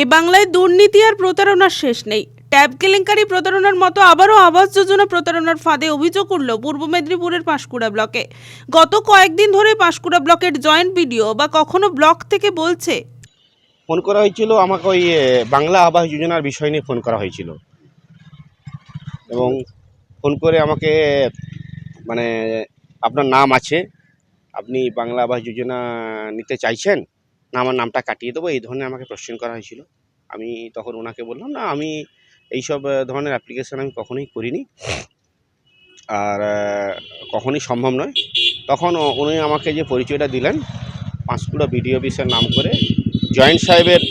এ বাংলায় দুর্নীতি আর প্রতারণার শেষ নেই। ট্যাব কেলেঙ্কারি প্রতারণার মতো আবারও আবাস যোজনা প্রতারণার ফাঁদে অভিযোগ উঠল পূর্ব মেদিনীপুরের পাঁশকুড়া ব্লকে। গত কয়েকদিন ধরে পাঁশকুড়া ব্লকের জয়েন্ট ভিডিও বা কখনো ব্লক থেকে বলছে, ফোন করা হয়েছিল, আমাকে ওই বাংলা আবাস যোজনার বিষয় নিয়ে ফোন করা হয়েছিল। এবং ফোন করে আমাকে মানে আপনার নাম আছে, আপনি বাংলা আবাস যোজনা নিতে চাইছেন? না আমার নামটা কাটিয়ে দেবো এই ধরনের আমাকে কোশ্চেন করা হয়েছিল। আমি তখন ওনাকে বললাম না আমি এইসব ধরনের অ্যাপ্লিকেশান আমি কখনোই করিনি। আর কখনই সম্ভব নয়। তখন উনি আমাকে যে পরিচয়টা দিলেন পাঁশকুড়া বিডিও অফিসের নাম করে জয়েন্ট সাহেবের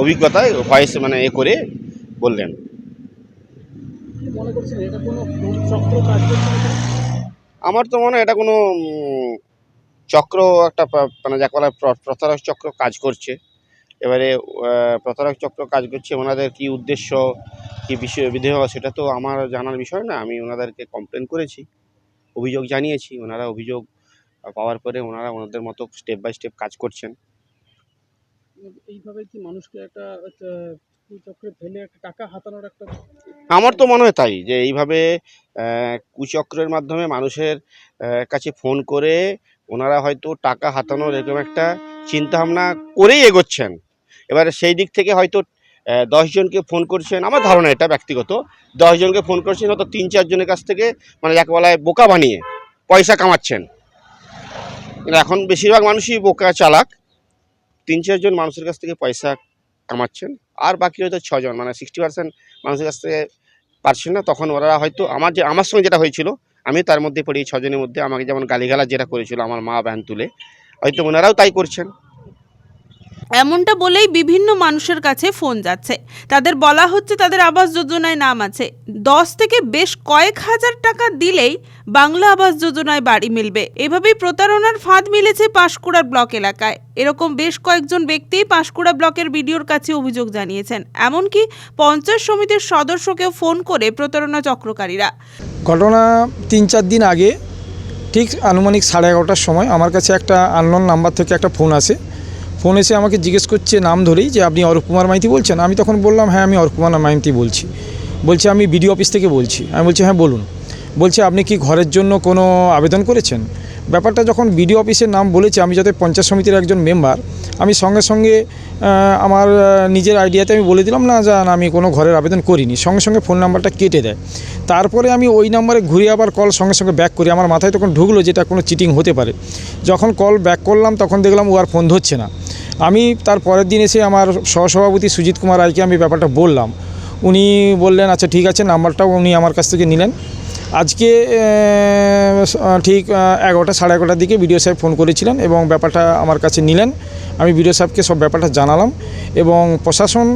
অভিজ্ঞতায় ভয়েস মানে এ করে বললেন? আমার তো মনে হয় এটা কোনো চক্র একটা মানে যাকে বলা প্রতারক চক্র কাজ করছে। এবারে প্রতারক চক্র কাজ করছে ওনাদের কি উদ্দেশ্য কি বিষয় বিধেয় সেটা তো আমার জানার বিষয় না। আমি ওনাদেরকে কমপ্লেন করেছি অভিযোগ জানিয়েছি। ওনারা অভিযোগ পাওয়ার পরে ওনারা ওনাদের মতো স্টেপ বাই স্টেপ কাজ করছেন। এইভাবে কি মানুষকে একটা ফেলে একটা টাকা হাতানোর একটা আমার তো মনে হয় তাই যে এইভাবে কুচক্রের মাধ্যমে মানুষের কাছে ফোন করে ওনারা হয়তো টাকা হাতানোর এরকম একটা চিন্তাভাবনা করেই এগোচ্ছেন। এবারে সেই দিক থেকে হয়তো দশজনকে ফোন করছেন, আমার ধারণা এটা ব্যক্তিগত দশজনকে ফোন করছেন, হয়তো তিন চারজনের কাছ থেকে মানে যাকে বলা হয় বোকা বানিয়ে পয়সা কামাচ্ছেন। এখন বেশিরভাগ মানুষই বোকা চালাক, তিন চারজন মানুষের কাছ থেকে পয়সা কামাচ্ছেন, আর বাকি হয়তো ছজন মানে সিক্সটি পার্সেন্ট মানুষের কাছ থেকে পারছেন না, তখন ওরা হয়তো আমার যে, আমার সঙ্গে যেটা হয়েছিল আমি তার মধ্যে পড়ি, ছজনের মধ্যে। আমাকে যেমন গালিগালা যেটা করেছিল আমার মা ব্যান তুলে, হয়তো ওনারাও তাই করছেন। এমনটা বলেই বিভিন্ন মানুষের কাছে ফোন যাচ্ছে। তাদের বলা হচ্ছে তাদের আবাস যোজনায় নাম আছে। দশ থেকে বেশ কয়েক হাজার টাকা দিলেই বাংলা আবাস যোজনায় বাড়ি মিলবে। এভাবেই প্রতারণার ফাঁদ মিলেছে পাঁশকুড়া ব্লক এলাকায়। এরকম বেশ কয়েকজন ব্যক্তি পাঁশকুড়া ব্লকের বিডিওর কাছে অভিযোগ জানিয়েছেন। এমনকি পঞ্চায়েত সমিতির সদস্যকেও ফোন করে প্রতারণা চক্রকারীরা। ঘটনা তিন চার দিন আগে, ঠিক আনুমানিক সাড়ে এগারোটার সময় আমার কাছে একটা আননোন নাম্বার থেকে একটা ফোন আসে। ফোন এসে আমাকে জিজ্ঞেস করছে নাম ধরেই যে আপনি অরূপ কুমার মাইতি বলছেন। আমি তখন বললাম হ্যাঁ আমি অরূপ কুমার মাইতি বলছি। বলছে, আমি বিডিও অফিস থেকে বলছি। আমি বলছি হ্যাঁ বলুন। বলছে, আপনি কি ঘরের জন্য কোনো আবেদন করেছেন? ব্যাপারটা যখন বিডিও অফিসের নাম বলেছে আমি যাতে পঞ্চায়েত সমিতির একজন মেম্বার আমি সঙ্গে সঙ্গে আমার নিজের আইডিয়াতে আমি বলে দিলাম না যে না, আমি কোনো ঘরের আবেদন করিনি। সঙ্গে সঙ্গে ফোন নাম্বারটা কেটে দেয়। তারপরে আমি ওই নাম্বারে ঘুরে আবার কল সঙ্গে সঙ্গে ব্যাক করি। আমার মাথায় তখন ঢুকলো যেটা কোনো চিটিং হতে পারে। যখন কল ব্যাক করলাম তখন দেখলাম ও আর ফোন ধরছে না। আমি তার পরের দিন এসে আমার সহসভাপতি সুজিত কুমার রায়কে আমি ব্যাপারটা বললাম। উনি বললেন আচ্ছা ঠিক আছে নাম্বারটাও উনি আমার কাছ থেকে নিলেন। আজকে ঠিক এগারোটা, সাড়ে এগারোটার দিকে বিডিও সাহেব ফোন করেছিলেন এবং ব্যাপারটা আমার কাছে নিলেন। আমি বিডিও সাহেবকে সব ব্যাপারটা জানালাম এবং প্রশাসন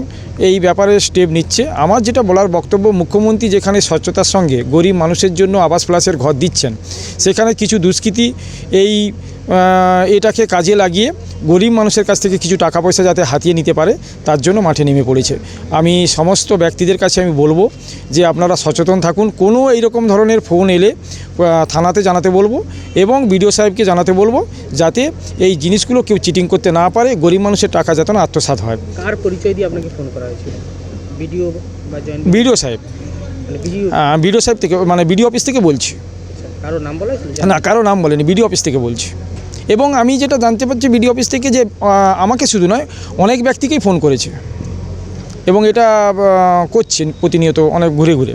এই ব্যাপারে স্টেপ নিচ্ছে। আমার যেটা বলার বক্তব্য, মুখ্যমন্ত্রী যেখানে স্বচ্ছতার সঙ্গে গরিব মানুষের জন্য আবাস প্লাসের ঘর দিচ্ছেন, সেখানে কিছু দুষ্কৃতী এই এটাকে কাজে লাগিয়ে গরিব মানুষের কাছ থেকে কিছু টাকা পয়সা যাতে হাতিয়ে নিতে পারে, তার জন্য মাঠে নেমে পড়েছে। আমি সমস্ত ব্যক্তিদের কাছে আমি বলব যে আপনারা সচেতন থাকুন। কোনো এইরকম ধরনের ফোন এলে থানাতে জানাতে বলব এবং বিডিও সাহেবকে জানাতে বলব যাতে এই জিনিসগুলো কেউ চিটিং করতে না পারে, গরিব মানুষের টাকা যাতে না আত্মসাৎ হয়। কার পরিচয় দিয়ে আপনাকে ফোন করা হয়েছিল ভিডিও বা জয়েন্ট বিডিও সাহেব। মানে ভিডিও বিডিও সাহেব থেকে মানে বিডিও অফিস থেকে বলছি। কারও নাম বলা না কারও নাম বলেনি বিডিও অফিস থেকে বলছি। এবং আমি যেটা জানতে পারছি বিডিও অফিস থেকে যে আমাকে শুধু নয় অনেক ব্যক্তিকেই ফোন করেছে। এবং এটা করছেন প্রতিনিয়ত অনেক ঘুরে ঘুরে।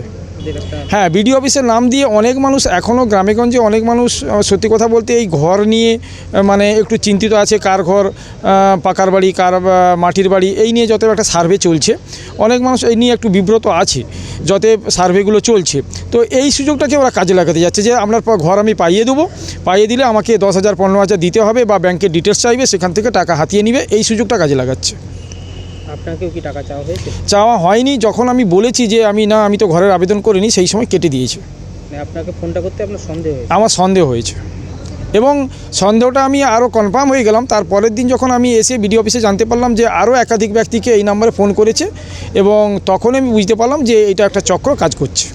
হ্যাঁ বিডিও অফিসের নাম দিয়ে অনেক মানুষ এখনও গ্রামেগঞ্জে অনেক মানুষ সত্যি কথা বলতে এই ঘর নিয়ে মানে একটু চিন্তিত আছে, কার ঘর পাকার বাড়ি, কার মাটির বাড়ি, এই নিয়ে যত একটা সার্ভে চলছে, অনেক মানুষ এই নিয়ে একটু বিব্রত আছে, যতে সার্ভেগুলো চলছে। তো এই সুযোগটাকে ওরা কাজে লাগাতে যাচ্ছে যে আপনার ঘর আমি পাইয়ে দেবো, পাইয়ে দিলে আমাকে দশ হাজার, পনেরো হাজার দিতে হবে বা ব্যাংকের ডিটেলস চাইবে, সেখান থেকে টাকা হাতিয়ে নিবে। এই সুযোগটা কাজে লাগাচ্ছে। আপনাকেও কি টাকা চাওয়া হয়েছে? চাওয়া হয়নি। যখন আমি বলেছি যে আমি না আমি তো ঘরের আবেদন করিনি সেই সময় কেটে দিয়েছে। মানে আপনাকে ফোনটা করতে আপনার সন্দেহ হয়েছে? আমার সন্দেহ হয়েছে। এবং সন্দেহটা আমি আরও কনফার্ম হয়ে গেলাম। তার পরের দিন যখন আমি এসে বিডিও অফিসে জানতে পারলাম যে আরও একাধিক ব্যক্তিকে এই নাম্বারে ফোন করেছে এবং তখন আমি বুঝতে পারলাম যে এটা একটা চক্র কাজ করছে।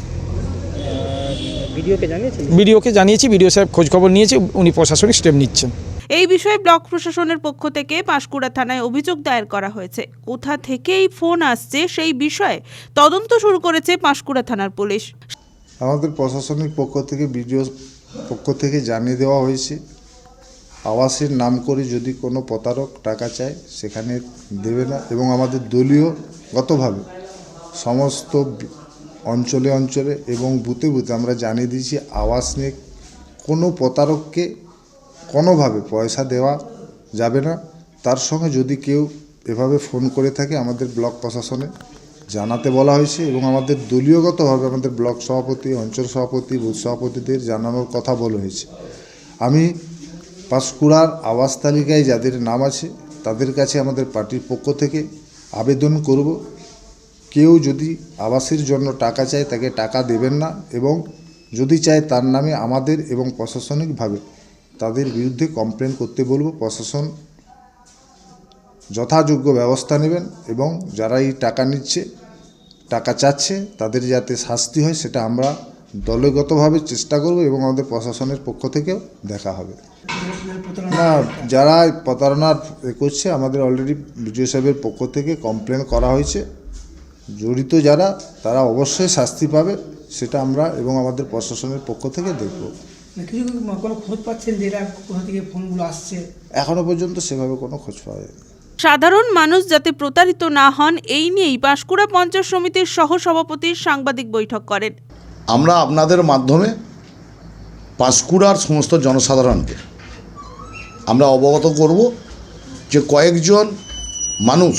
ভিডিওকে জানিয়েছেন? বিডিওকে জানিয়েছি। বিডিও সাহেব খোঁজখবর নিয়েছে উনি প্রশাসনিক স্টেপ নিচ্ছেন। এই বিষয়ে ব্লক প্রশাসনের পক্ষ থেকে পাঁশকুড়া থানায় অভিযোগ দায়ের করা হয়েছে। কোথা থেকে এই ফোন আসছে সেই বিষয়ে তদন্ত শুরু করেছে পাঁশকুড়া থানার পুলিশ। আমাদের প্রশাসনিক পক্ষ থেকে, বিডিও পক্ষ থেকে জানিয়ে দেওয়া হয়েছে, আবাসের নাম করে যদি কোনো প্রতারক টাকা চায় সেখানে দেবে না এবং আমাদের দলীয়গতভাবে সমস্ত অঞ্চলে অঞ্চলে এবং বুথে বুথে আমরা জানিয়ে দিয়েছি, আবাস নিয়ে কোনো প্রতারককে কোনোভাবে পয়সা দেওয়া যাবে না। তার সঙ্গে যদি কেউ এভাবে ফোন করে থাকে আমাদের ব্লক প্রশাসনে, জানাতে বলা হয়েছে এবং আমাদের দলীয়গতভাবে আমাদের ব্লক সভাপতি, অঞ্চল সভাপতি, বুথ সভাপতিদের জানানোর কথা বলা হয়েছে। আমি পাঁশকুড়ার আবাস তালিকায় যাদের নাম আছে, তাদের কাছে আমাদের পার্টির পক্ষ থেকে আবেদন করব। কেউ যদি আবাসের জন্য টাকা চায়, তাকে টাকা দেবেন না এবং যদি চায় তার নামে আমাদের এবং প্রশাসনিকভাবে তাদের বিরুদ্ধে কমপ্লেন করতে বলব, প্রশাসন যথাযোগ্য ব্যবস্থা নেবেন এবং যারা এই টাকা নিচ্ছে, টাকা চাচ্ছে, তাদের যাতে শাস্তি হয় সেটা আমরা দলগতভাবে চেষ্টা করব এবং আমাদের প্রশাসনের পক্ষ থেকেও দেখা হবে। না, যারা এ করছে, আমাদের অলরেডি বিডিও সাহেবের পক্ষ থেকে কমপ্লেন করা হয়েছে। জড়িত যারা, তারা অবশ্যই শাস্তি পাবে, সেটা আমরা এবং আমাদের প্রশাসনের পক্ষ থেকে দেখব। কিছু কোনো খোঁজ পাচ্ছেন যে এরা কোথা থেকে ফোনগুলো আসছে? এখনও পর্যন্ত সেভাবে কোনো খোঁজ পাওয়া যায়নি। সাধারণ মানুষ যাতে প্রতারিত না হন এই নিয়েই পাঁশকুড়া পঞ্চায়েত সমিতির সহ সভাপতির সাংবাদিক বৈঠক করেন। আমরা আপনাদের মাধ্যমে পাঁশকুড়ার সমস্ত জনসাধারণকে আমরা অবগত করব যে কয়েকজন মানুষ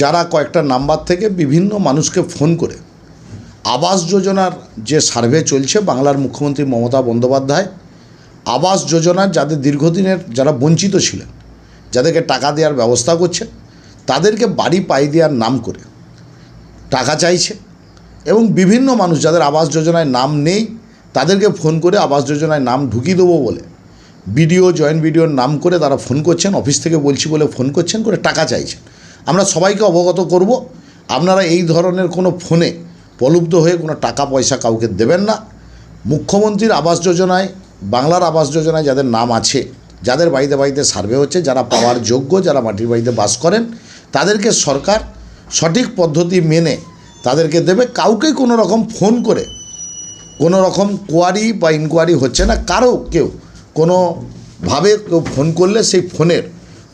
যারা কয়েকটা নাম্বার থেকে বিভিন্ন মানুষকে ফোন করে আবাস যোজনার যে সার্ভে চলছে বাংলার মুখ্যমন্ত্রী মমতা বন্দ্যোপাধ্যায়, আবাস যোজনার যাদের দীর্ঘদিনের যারা বঞ্চিত ছিলেন, যাদেরকে টাকা দেওয়ার ব্যবস্থা করছে, তাদেরকে বাড়ি পাই দেওয়ার নাম করে টাকা চাইছে এবং বিভিন্ন মানুষ যাদের আবাস যোজনায় নাম নেই, তাদেরকে ফোন করে আবাস যোজনায় নাম ঢুকিয়ে দেবো বলে বিডিও, জয়েন্ট বিডিওর নাম করে তারা ফোন করছেন, অফিস থেকে বলছি বলে ফোন করছেন, করে টাকা চাইছেন। আমরা সবাইকে অবগত করব, আপনারা এই ধরনের কোনো ফোনে প্রলুব্ধ হয়ে কোনো টাকা পয়সা কাউকে দেবেন না। মুখ্যমন্ত্রীর আবাস যোজনায়, বাংলার আবাস যোজনায় যাদের নাম আছে, যাদের বাড়িতে বাড়িতে সার্ভে হচ্ছে, যারা পাওয়ার যোগ্য, যারা মাটির বাড়িতে বাস করেন, তাদেরকে সরকার সঠিক পদ্ধতি মেনে তাদেরকে দেবে। কাউকে কোনো রকম ফোন করে, কোনো রকম কোয়ারি বা ইনকোয়ারি হচ্ছে না। কারও কেউ কোনোভাবে কেউ ফোন করলে সেই ফোনের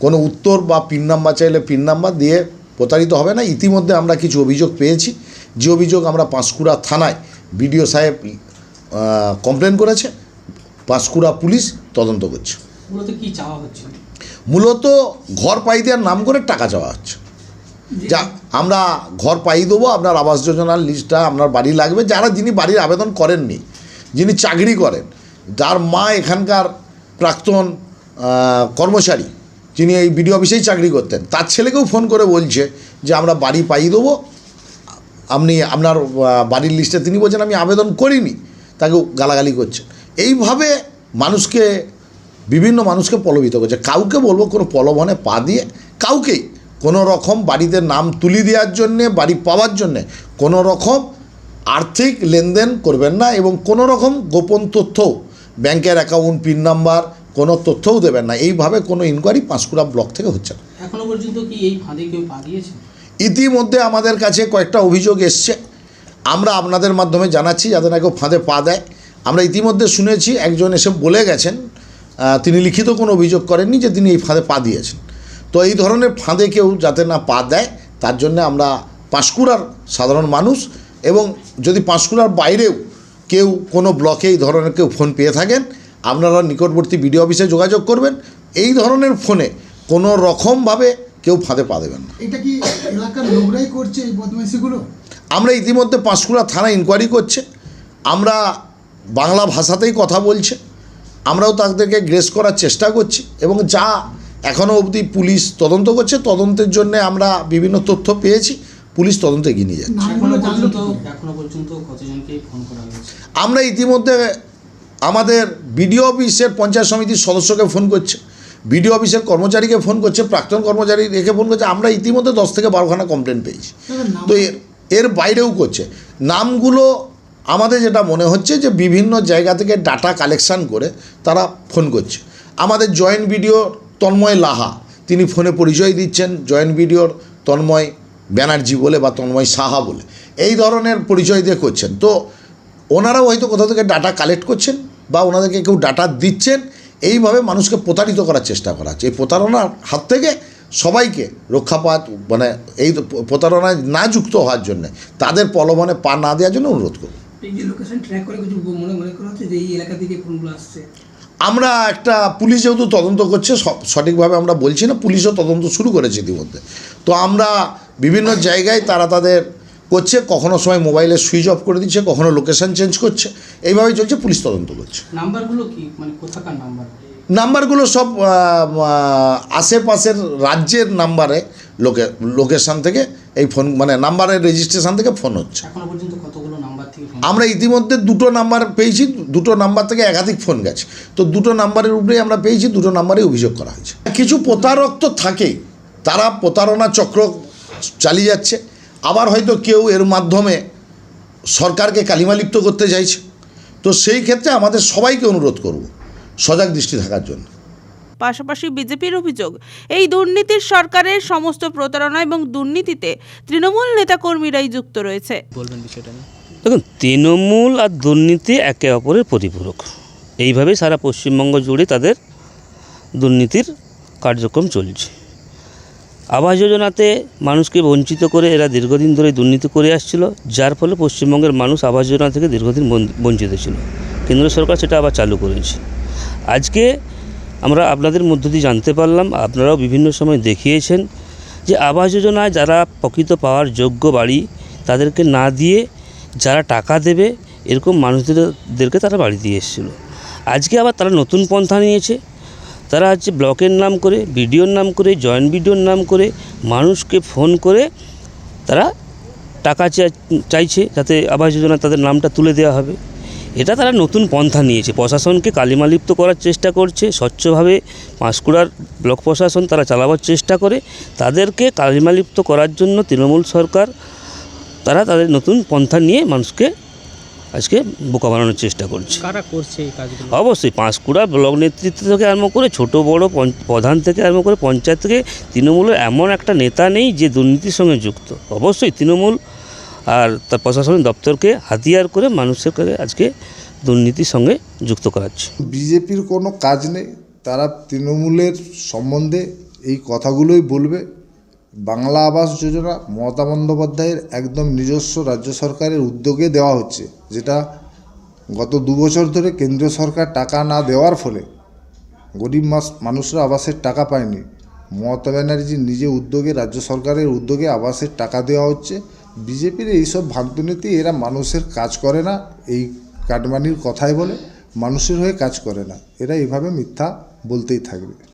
কোনো উত্তর বা পিন নাম্বার চাইলে পিন নাম্বার দিয়ে প্রতারিত হবে না। ইতিমধ্যে আমরা কিছু অভিযোগ পেয়েছি। যে অভিযোগ আমরা পাঁশকুড়া থানায় বিডিও সাহেব কমপ্লেন করেছে পাঁশকুড়া পুলিশ তদন্ত করছে। মূলত কি চাওয়া হচ্ছে? মূলত ঘর পাই দেওয়ার নাম করে টাকা চাওয়া হচ্ছে। যা আমরা ঘর পাই দেবো আপনার আবাস যোজনার লিস্টটা আপনার বাড়ি লাগবে যারা যিনি বাড়ির আবেদন করেননি যিনি চাকরি করেন যার মা এখানকার প্রাক্তন কর্মচারী যিনি এই বিডিও অফিসেই চাকরি করতেন তার ছেলেকেও ফোন করে বলছে যে আমরা বাড়ি পাই দেবো আপনি আপনার বাড়ির লিস্টে তিনি বলছেন, আমি আবেদন করিনি। তাকে গালাগালি করছেন এইভাবে মানুষকে, বিভিন্ন মানুষকে প্রলোভিত করছে। কাউকে বলব, কোনো প্রলোভনে পা দিয়ে কাউকেই, কোনো রকম বাড়িতে নাম তুলি দেওয়ার জন্যে, বাড়ি পাওয়ার জন্যে, কোনো রকম আর্থিক লেনদেন করবেন না এবং কোনো রকম গোপন তথ্য ব্যাংকের অ্যাকাউন্ট, পিন নাম্বার, কোনো তথ্যও দেবেন না। এইভাবে কোনো ইনকোয়ারি পাঁশকুড়া ব্লক থেকে হচ্ছে না। এখনও পর্যন্ত কি এই ফাঁদে কেউ পা দিয়েছে? ইতিমধ্যে আমাদের কাছে কয়েকটা অভিযোগ এসছে। আমরা আপনাদের মাধ্যমে জানাচ্ছি যাতে না কেউ ফাঁদে পা দেয়। আমরা ইতিমধ্যে শুনেছি, একজন এসে বলে গেছেন তিনি লিখিত কোনো অভিযোগ করেননি যে তিনি এই ফাঁদে পা দিয়েছেন। তো এই ধরনের ফাঁদে কেউ যাতে না পা দেয়, তার জন্য আমরা পাঁশকুড়ার সাধারণ মানুষ এবং যদি পাঁশকুড়ার বাইরেও কেউ কোনো ব্লকে এই ধরনের কেউ ফোন পেয়ে থাকেন, আপনারা নিকটবর্তী বিডিও অফিসে যোগাযোগ করবেন। এই ধরনের ফোনে কোনো রকমভাবে কেউ ফাঁদে পা দেবেন না। এটা কি এলাকার লোকরাই করছে এই বদমাইশিগুলো? আমরা ইতিমধ্যে পাঁশকুড়া থানা ইনকোয়ারি করছে। আমরা বাংলা ভাষাতেই কথা বলছে। আমরাও তাদেরকে গ্রেস করার চেষ্টা করছি এবং যা এখনও অবধি পুলিশ তদন্ত করছে তদন্তের জন্য আমরা বিভিন্ন তথ্য পেয়েছি। পুলিশ তদন্তে এগিয়ে নিয়ে যাচ্ছে। আমরা ইতিমধ্যে আমাদের বিডিও অফিসের পঞ্চায়েত সমিতির সদস্যকে ফোন করছে। বিডিও অফিসের কর্মচারীকে ফোন করছে প্রাক্তন কর্মচারী রেখে ফোন করছে আমরা ইতিমধ্যে দশ থেকে বারোখানা কমপ্লেন পেয়েছি। তো এর এর বাইরেও করছে। নামগুলো আমাদের যেটা মনে হচ্ছে যে বিভিন্ন জায়গা থেকে ডাটা কালেকশান করে তারা ফোন করছে। আমাদের জয়েন্ট ভিডিও তন্ময় লাহা তিনি ফোনে পরিচয় দিচ্ছেন জয়েন্ট ভিডিওর তন্ময় ব্যানার্জি বলে বা তন্ময় সাহা বলে। এই ধরনের পরিচয় দিয়ে করছেন। তো ওনারাও হয়তো কোথাও থেকে ডাটা কালেক্ট করছেন বা ওনাদেরকে কেউ ডাটা দিচ্ছেন এইভাবে মানুষকে প্রতারিত করার চেষ্টা করা হচ্ছে। এই প্রতারণার হাত থেকে সবাইকে রক্ষাপাত মানে এই প্রতারণায় না যুক্ত হওয়ার জন্য তাদের প্রলোভনে পা না দেওয়ার জন্য অনুরোধ করব। আমরা একটা পুলিশ যেহেতু তদন্ত করছে সঠিকভাবে আমরা বলছি না পুলিশও তদন্ত শুরু করেছে ইতিমধ্যে। তো আমরা বিভিন্ন জায়গায় তারা তাদের করছে কখনো সময় মোবাইলে সুইচ অফ করে দিচ্ছে কখনো লোকেশন চেঞ্জ করছে এইভাবেই চলছে পুলিশ তদন্ত করছে। নাম্বারগুলো কি? মানে কোথাকার নাম্বার? নাম্বারগুলো সব আশেপাশের রাজ্যের নাম্বারে লোকে লোকেশান থেকে এই ফোন মানে নাম্বারের রেজিস্ট্রেশন থেকে ফোন হচ্ছে। আমরা ইতিমধ্যে দুটো নাম্বার পেয়েছি দুটো নাম্বার থেকে একাধিক ফোন গেছে। তো দুটো নাম্বারের উপরেই আমরা পেয়েছি দুটো নাম্বারে অভিযোগ করা হয়েছে। কিছু প্রতারক তো থাকেই তারা প্রতারণা চক্র চালিয়ে যাচ্ছে। আবার হয়তো কেউ এর মাধ্যমে সরকারকে কালিমালিপ্ত করতে চাইছে। তো সেই ক্ষেত্রে আমাদের সবাইকে অনুরোধ করব সজাগ দৃষ্টি থাকার জন্য। পাশাপাশি বিজেপির অভিযোগ এই দুর্নীতির সরকারের সমস্ত প্রতারণা এবং দুর্নীতিতে তৃণমূল নেতাকর্মীরাই যুক্ত রয়েছে। বলবেন বিষয়টা দেখুন তৃণমূল আর দুর্নীতি একে অপরের পরিপূরক। এইভাবেই সারা পশ্চিমবঙ্গ জুড়ে তাদের দুর্নীতির কার্যক্রম চলছে। আবাস যোজনাতে মানুষকে বঞ্চিত করে এরা দীর্ঘদিন ধরে দুর্নীতি করে আসছিল, যার ফলে পশ্চিমবঙ্গের মানুষ আবাস যোজনা থেকে দীর্ঘদিন বঞ্চিত ছিল। কেন্দ্র সরকার সেটা আবার চালু করেছে। আজকে আমরা আপনাদের মধ্য দিয়ে জানতে পারলাম, আপনারাও বিভিন্ন সময় দেখিয়েছেন যে আবাস যোজনায় যারা প্রকৃত পাওয়ার যোগ্য বাড়ি তাদেরকে না দিয়ে যারা টাকা দেবে, এরকম মানুষদেরকে তারা বাড়ি দিয়ে এসেছিল। আজকে আবার তারা নতুন পন্থা নিয়েছে। তারা হচ্ছে ব্লকের নাম করে, বিডিওর নাম করে, জয়েন্ট বিডিওর নাম করে, মানুষকে ফোন করে তারা টাকা চাইছে যাতে আবাস যোজনা তাদের নামটা তুলে দেওয়া হবে। এটা তারা নতুন পন্থা নিয়েছে। প্রশাসনকে কালিমালিপ্ত করার চেষ্টা করছে, স্বচ্ছভাবে পাঁশকুড়ার ব্লক প্রশাসন তারা চালাবার চেষ্টা করে। তাদেরকে কালিমালিপ্ত করার জন্য তৃণমূল সরকার, তারা তাদের নতুন পন্থা নিয়ে মানুষকে আজকে বোকা বানানোর চেষ্টা করছে। কারা করছে এই কাজগুলো? অবশ্যই পাঁশকুড়া ব্লক নেতৃত্ব থেকে আরম্ভ করে ছোট বড় পঞ্চ- প্রধান থেকে আরম্ভ করে পঞ্চায়েত থেকে তৃণমূলের এমন একটা নেতা নেই যে দুর্নীতির সঙ্গে যুক্ত। অবশ্যই তৃণমূল আর তার প্রশাসনিক দপ্তরকে হাতিয়ার করে মানুষের কাছে আজকে দুর্নীতির সঙ্গে যুক্ত করাচ্ছে। বিজেপির কোনো কাজ নেই। তারা তৃণমূলের সম্বন্ধে এই কথাগুলোই বলবে। বাংলা আবাস যোজনা মমতা বন্দ্যোপাধ্যায়ের একদম নিজস্ব রাজ্য সরকারের উদ্যোগে দেওয়া হচ্ছে, যেটা গত দু বছর ধরে কেন্দ্রীয় সরকার টাকা না দেওয়ার ফলে গরিব মাস, মানুষরা আবাসের টাকা পায়নি। মমতা ব্যানার্জি নিজে উদ্যোগে, রাজ্য সরকারের উদ্যোগে আবাসের টাকা দেওয়া হচ্ছে। বিজেপির এইসব ভ্রান্তনীতি এরা মানুষের কাজ করে না, এই কাটমানির কথাই বলে, মানুষের হয়ে কাজ করে না। এরা এভাবে মিথ্যা বলতেই থাকবে।